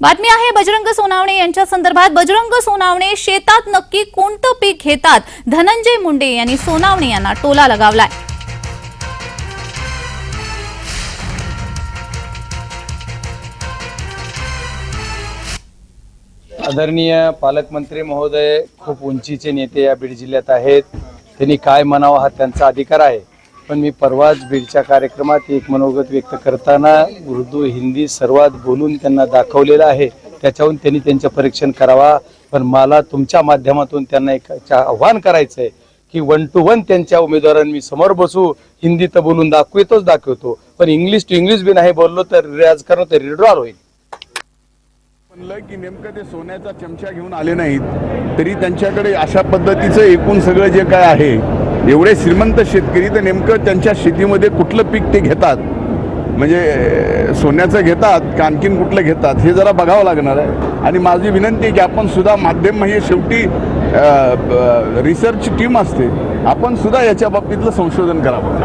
बातमी आहे बजरंग सोनावणे यांच्या संदर्भात. बजरंग सोनावणे शेतात नक्की कोणतं पीक घेतात? धनंजय मुंडे यांनी सोनावणे यांना टोला लगावलाय. आदरणीय पालकमंत्री महोदय खूप उंचीचे नेते या बीड जिल्ह्यात आहेत. त्यांनी काय म्हणावं हा त्यांचा अधिकार आहे. पण मी परवाच बीडच्या कार्यक्रमात एक मनोगत व्यक्त करताना उर्दू हिंदी सर्वात बोलून त्यांना दाखवलेलं आहे. त्याच्याहून त्यांनी त्यांचं परीक्षण करावा. पण मला तुमच्या माध्यमातून त्यांना एक आव्हान करायचं आहे की वन टू वन त्यांच्या उमेदवारांनी मी समोर बसू. हिंदी तर बोलून दाखवितोच दाखवतो. पण इंग्लिश टू इंग्लिश बी नाही बोललो तर राजकारण तर रिड्रॉल होईल. म्हणलं की नेमकं ते सोन्याचा चमचा घेऊन आले नाहीत तरी त्यांच्याकडे अशा पद्धतीचं एकूण सगळं जे काय आहे एवढे श्रीमंत शेतकरी तर नेमकं त्यांच्या शेतीमध्ये कुठलं पीक ते घेतात? म्हणजे सोन्याचं घेतात का आणखीन कुठलं घेतात? हे जरा बघावं लागणार आहे. आणि माझी विनंती आहे की आपण सुद्धा माध्यम म्हणजे शेवटी रिसर्च टीम असते. आपण सुद्धा याच्या बाबतीतलं संशोधन करावं.